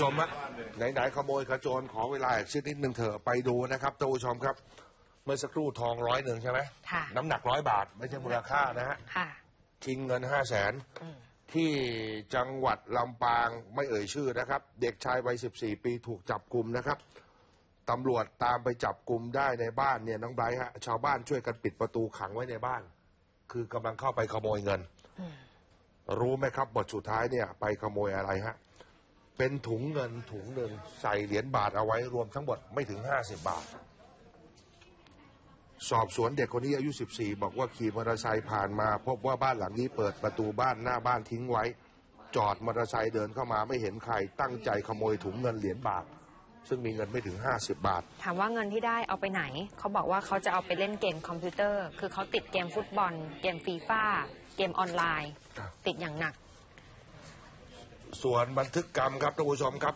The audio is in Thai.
ชมฮะไหนๆขโมยขโจรขอเวลาอีกสักนิดหนึ่งเถอะไปดูนะครับท่านผู้ชมครับ เมื่อสักครู่ทองร้อยหนึ่งใช่ไหมค่ะน้ำหนักร้อยบาทไม่ใช่มูลค่านะฮะค่ะ ชิงเงินห้าแสนอืม ที่จังหวัดลำปางไม่เอ่ยชื่อนะครับ เด็กชายวัย14 ปีถูกจับกลุ่มนะครับตำรวจตามไปจับกลุ่มได้ในบ้านเนี่ยน้องไบรท์ฮะชาวบ้านช่วยกันปิดประตูขังไว้ในบ้าน คือกำลังเข้าไปขโมยเงิน อืม รู้ไหมครับบทสุดท้ายเนี่ย ไปขโมยอะไรฮะ เป็นถุงเงินถุงหนึ่งใส่เหรียญบาทเอาไว้รวมทั้งหมดไม่ถึง50บาท สอบสวนเด็กคนนี้อายุ 14 บอกว่าขี่มอเตอร์ไซค์ผ่านมา พบว่าบ้านหลังนี้เปิดประตูบ้านหน้าบ้านทิ้งไว้ จอดมอเตอร์ไซค์เดินเข้ามาไม่เห็นใครตั้งใจขโมยถุงเงินเหรียญบาท ซึ่งมีเงินไม่ถึง 50 บาท ถามว่าเงินที่ได้เอาไปไหน เขาบอกว่าเขาจะเอาไปเล่นเกมคอมพิวเตอร์ คือเขาติดเกมฟุตบอล เกมฟีฟ่าเกมออนไลน์ครับติดอย่างหนัก ส่วนบันทึกกรรมครับท่านผู้ชมครับ